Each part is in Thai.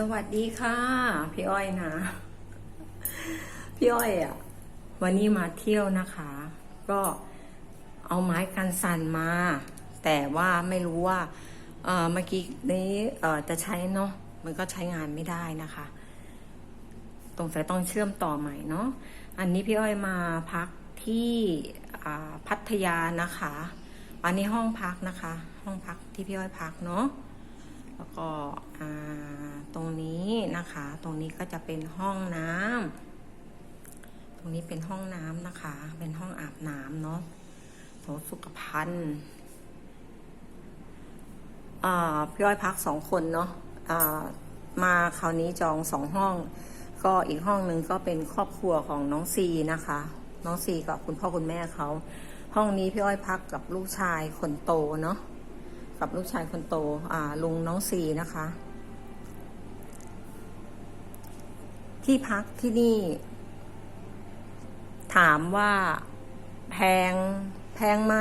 สวัสดีค่ะ พี่อ้อยนะ พี่อ้อยอะ วันนี้มาเที่ยวนะคะ ก็เอาไม้กันสั่นมา แต่ว่าไม่รู้ว่าเมื่อกี้นี้จะใช้เนาะมันก็ใช้งานไม่ได้นะคะตรงสายต้องเชื่อมต่อใหม่เนาะอันนี้พี่อ้อยมาพักที่พัทยานะคะ อันนี้ห้องพักนะคะ ห้องพักที่พี่อ้อยพักเนาะแล้วก็อ่า นี้นะคะ ตรงนี้ก็จะเป็นห้องน้ำตรงนี้เป็นห้องน้ำนะคะ เป็นห้องอาบน้ำเนาะโถสุขภัณฑ์อ่าพี่อ้อยพักสองคนเนาะอ่ามาคราวนี้จองสองห้อง ก็อีกห้องหนึ่งก็เป็นครอบครัวของน้องซีนะคะ น้องซีกับคุณพ่อคุณแม่เขาห้องนี้พี่อ้อยพักกับลูกชายคนโตเนาะกับลูกชายคนโตอ่าลุงน้องซีนะคะ ที่พักที่นี่ ถามว่าแพงแพงไหม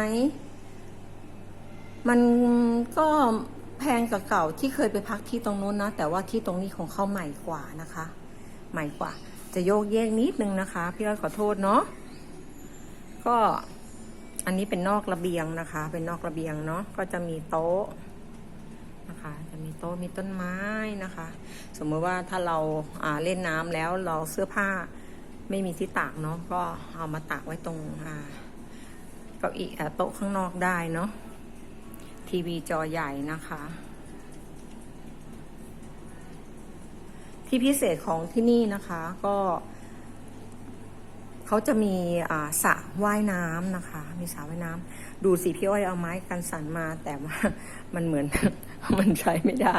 มันก็แพงกับเก่าที่เคยไปพักที่ตรงนู้นนะ แต่ว่าที่ตรงนี้ของเขาใหม่กว่านะคะ ใหม่กว่า จะโยกเยกนิดนึงนะคะ พี่อ้อยขอโทษเนาะก็อันนี้เป็นนอกระเบียงนะคะ เป็นนอกระเบียงเนาะก็จะมีโต๊ะ นะคะ จะมีโต๊ะมีต้นไม้นะคะ สมมติว่าถ้าเราอ่าเล่นน้ำแล้วเราเสื้อผ้าไม่มีที่ตากเนาะก็เอามาตากไว้ตรงอ่าเก้าอี้โต๊ะข้างนอกได้เนาะทีวีจอใหญ่นะคะ ที่พิเศษของที่นี่นะคะก็เขาจะมีสระว่ายน้ำนะคะ มีสระว่ายน้ำดูสิพี่อ้อยเอาไม้กันสั่นมา แต่ว่ามันเหมือน มันใช้ไม่ได้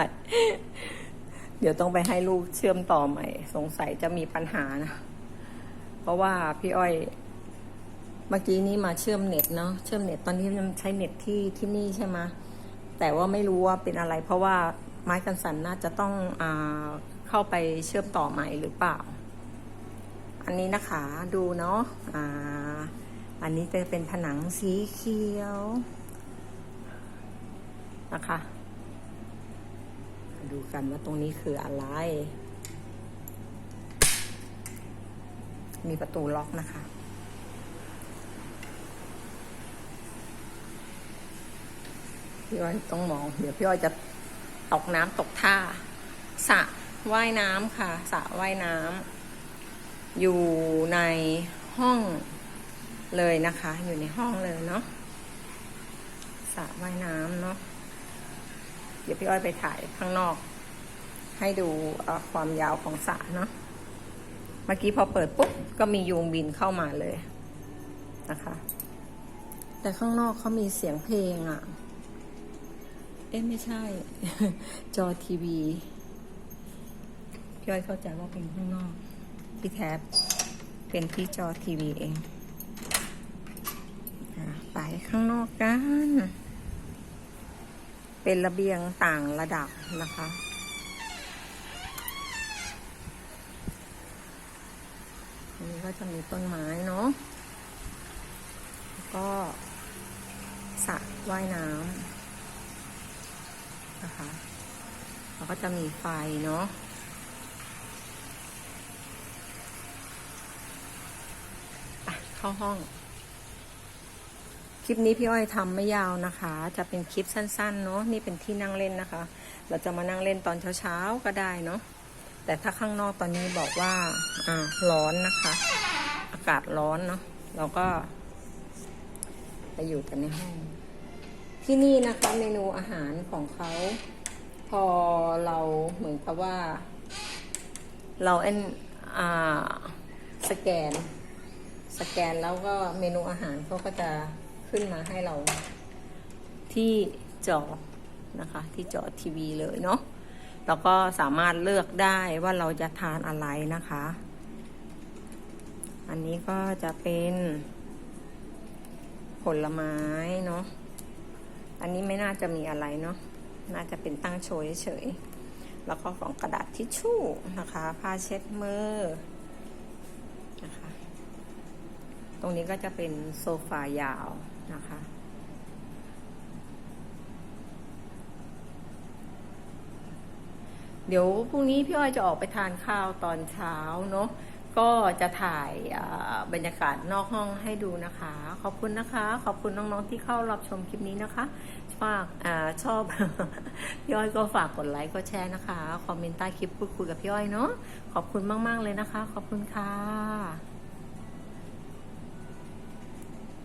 เดี๋ยวต้องไปให้ลูกเชื่อมต่อใหม่ สงสัยจะมีปัญหานะ เพราะว่าพี่อ้อย เมื่อกี้นี้มาเชื่อมเน็ตเนาะเชื่อมเน็ตตอนนี้มันใช้เน็ตที่ที่นี่ใช่ไหมแต่ว่าไม่รู้ว่าเป็นอะไร เพราะว่าไม้กันสันน่าจะต้องอาเข้าไปเชื่อมต่อใหม่หรือเปล่า อันนี้นะคะดูเนาะอ่า อันนี้จะเป็นผนังสีเขียวนะคะ ดูกันว่าตรงนี้คืออะไร มีประตูล็อกนะคะ พี่อ้อยต้องมอง เดี๋ยวพี่อ้อยจะตกน้ำตกท่าสระว่ายน้ำค่ะสระว่ายน้ำอยู่ในห้องเลยนะคะ อยู่ในห้องเลยเนาะสระว่ายน้ำเนาะ เดี๋ยวพี่อ้อยไปถ่ายข้างนอก ให้ดูความยาวของสระเนาะเมื่อกี้พอเปิดปุ๊บก็มียุงบินเข้ามาเลยนะคะ แต่ข้างนอกเขามีเสียงเพลงอะ่ะ เอ๊ะไม่ใช่ จอทีวีพี่อ้อยเข้าใจว่าเป็นข้างนอกที่แท็บเป็นที่จอทีวีเองอไปข้างนอกกัน เป็นระเบียงต่างระดับนะคะนนี้ก็จะมีต้นไม้เนาะก็สระว่ายน้ำนะคะแล้วก็จะมีไฟเนาะเข้าห้อง คลิปนี้พี่อ้อยทำไม่ยาวนะคะ จะเป็นคลิปสั้นๆเนาะนี่เป็นที่นั่งเล่นนะคะ เราจะมานั่งเล่นตอนเช้าๆก็ได้เนาะแต่ถ้าข้างนอกตอนนี้บอกว่าอ่าร้อนนะคะ อากาศร้อนเนาะเราก็ไปอยู่กันในห้องที่นี่นะคะเมนูอาหารของเขาพอเราเหมือนกับว่า เราเอ็นอ่าสแกน สแกนแล้วก็เมนูอาหารเขาก็จะ ขึ้นมาให้เรา ที่จอนะคะ ที่จอทีวีเลยเนาะเราก็สามารถเลือกได้ว่าเราจะทานอะไรนะคะ อันนี้ก็จะเป็นผลไม้เนาะ อันนี้ไม่น่าจะมีอะไรเนาะ น่าจะเป็นตั้งโชว์เฉย แล้วก็ของกระดาษทิชชู่นะคะ ผ้าเช็ดมือ ตรงนี้ก็จะเป็นโซฟายาวนะคะ เดี๋ยวพรุ่งนี้พี่อ้อยจะออกไปทานข้าวตอนเช้าเนาะก็จะถ่ายบรรยากาศนอกห้องให้ดูนะคะ ขอบคุณนะคะ ขอบคุณน้องๆที่เข้ารับชมคลิปนี้นะคะฝากอชอบพี่อ้อยก็ฝากกดไลค์กดแชร์นะคะ คอมเมนต์ใต้คลิปพูดคุยกับพี่อ้อยเนาะขอบคุณมาก ๆ เลยนะคะ ขอบคุณค่ะ